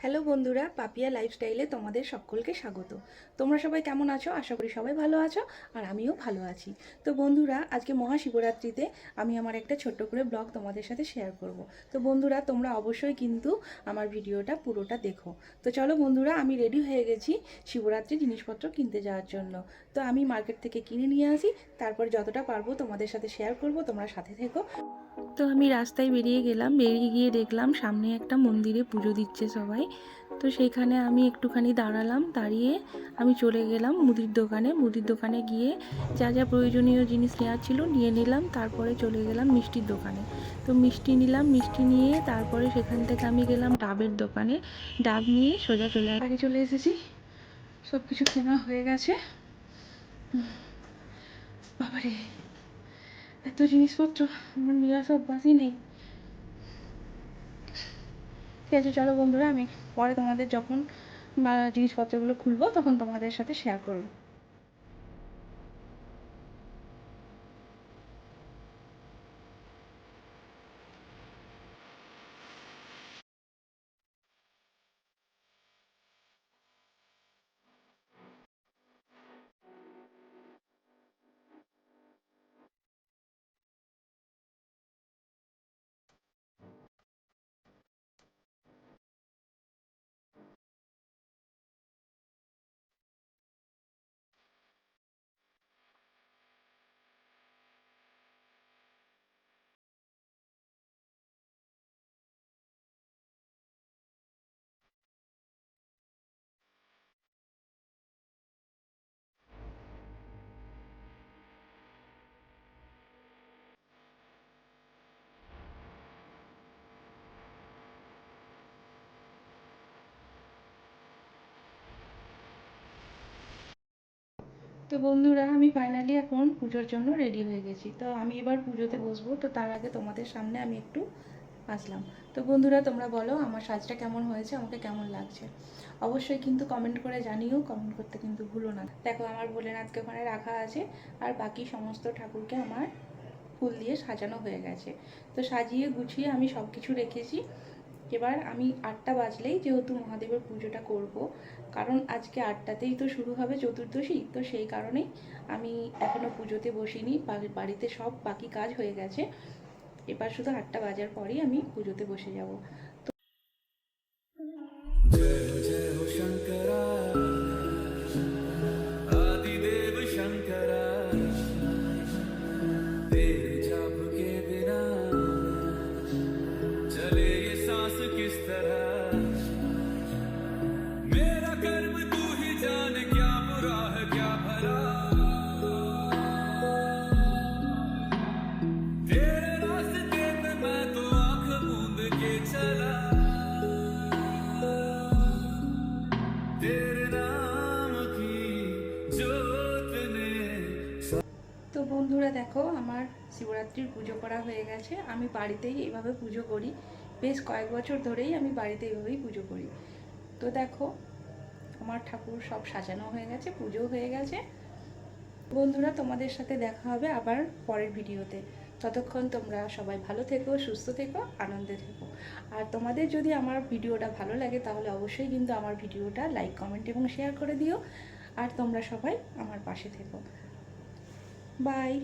Hello বন্ধুরা, পাপিয়া লাইফস্টাইলে তোমাদের সকলকে স্বাগত। তোমরা সবাই কেমন আছো? আশা করি সবাই ভালো আছো আর আমিও ভালো আছি। তো বন্ধুরা, আজকে মহাশিবরাত্রিতে আমি আমার একটা ছোট্ট করে ব্লগ তোমাদের সাথে শেয়ার করব। তো বন্ধুরা, তোমরা অবশ্যই কিন্তু আমার ভিডিওটা পুরোটা দেখো। তো চলো বন্ধুরা, আমি রেডি হয়ে গেছি শিবরাত্রি জিনিসপত্র কিনতে যাওয়ার জন্য। তো আমি মার্কেট থেকে কিনে নিয়ে আসি, তারপর যতটা পারব তোমাদের সাথে শেয়ার করব, তোমরা সাথে থেকো। তো আমি রাস্তায় বেরিয়ে গেলাম, বেরিয়ে গিয়ে দেখলাম সামনে একটা মন্দিরে পুজো দিচ্ছে সবাই। তো সেইখানে আমি একটুখানি দাঁড়ালাম, দাঁড়িয়ে আমি চলে গেলাম মুদির দোকানে। মুদির দোকানে গিয়ে যা যা প্রয়োজনীয় জিনিস নেওয়ার ছিল নিয়ে নিলাম, তারপরে চলে গেলাম মিষ্টির দোকানে। তো মিষ্টি নিলাম, মিষ্টি নিয়ে তারপরে সেখান থেকে আমি গেলাম ডাবের দোকানে। ডাব নিয়ে সোজা চলে আগে চলে এসেছি। সব কিছু কেনা হয়ে গেছে। বাবারে। এত জিনিসপত্র আমার আসা অভ্যাসই নেই ঠিক আছে চলো বন্ধুরা আমি পরে তোমাদের যখন জিনিসপত্রগুলো খুলবো তখন তোমাদের সাথে শেয়ার করব তো বন্ধুরা, আমি ফাইনালি এখন পুজোর জন্য রেডি হয়ে গেছি। তো আমি এবার পুজোতে বসবো, তো তার আগে তোমাদের সামনে আমি একটু আসলাম। তো বন্ধুরা, তোমরা বলো, আমার সাজটা কেমন হয়েছে, আমাকে কেমন লাগছে? অবশ্যই কিন্তু কমেন্ট করে জানিও কমেন্ট করতে কিন্তু ভুলো না। দেখো, আমার ভোলেনাথকে ওখানে রাখা আছে, আর বাকি সমস্ত ঠাকুরকে আমার ফুল দিয়ে সাজানো হয়ে গেছে। তো সাজিয়ে গুছিয়ে আমি সব কিছু রেখেছি। এবার আমি আটটা বাজলেই যেহেতু মহাদেবের পুজোটা করব, কারণ আজকে আটটাতেই তো শুরু হবে চতুর্দশী, তো সেই কারণেই আমি এখনও পুজোতে বসিনি বাড়িতে সব বাকি কাজ হয়ে গেছে। এবার শুধু আটটা বাজার পরেই আমি পুজোতে বসে যাব। তো বন্ধুরা দেখো, আমার শিবরাত্রির পুজো করা হয়ে গেছে। আমি বাড়িতেই এইভাবে পুজো করি। বেশ কয়েক বছর ধরেই আমি বাড়িতে এইভাবেই পুজো করি। তো দেখো, আমার ঠাকুর সব সাজানো হয়ে গেছে, পুজো হয়ে গেছে। বন্ধুরা, তোমাদের সাথে দেখা হবে আবার পরের ভিডিওতে। ততক্ষণ তোমরা সবাই ভালো থেকো, সুস্থ থেকো, আনন্দে থেকো। আর তোমাদের যদি আমার ভিডিওটা ভালো লাগে, তাহলে অবশ্যই কিন্তু আমার ভিডিওটা লাইক কমেন্ট এবং শেয়ার করে দিও। আর তোমরা সবাই আমার পাশে থেকো। বাই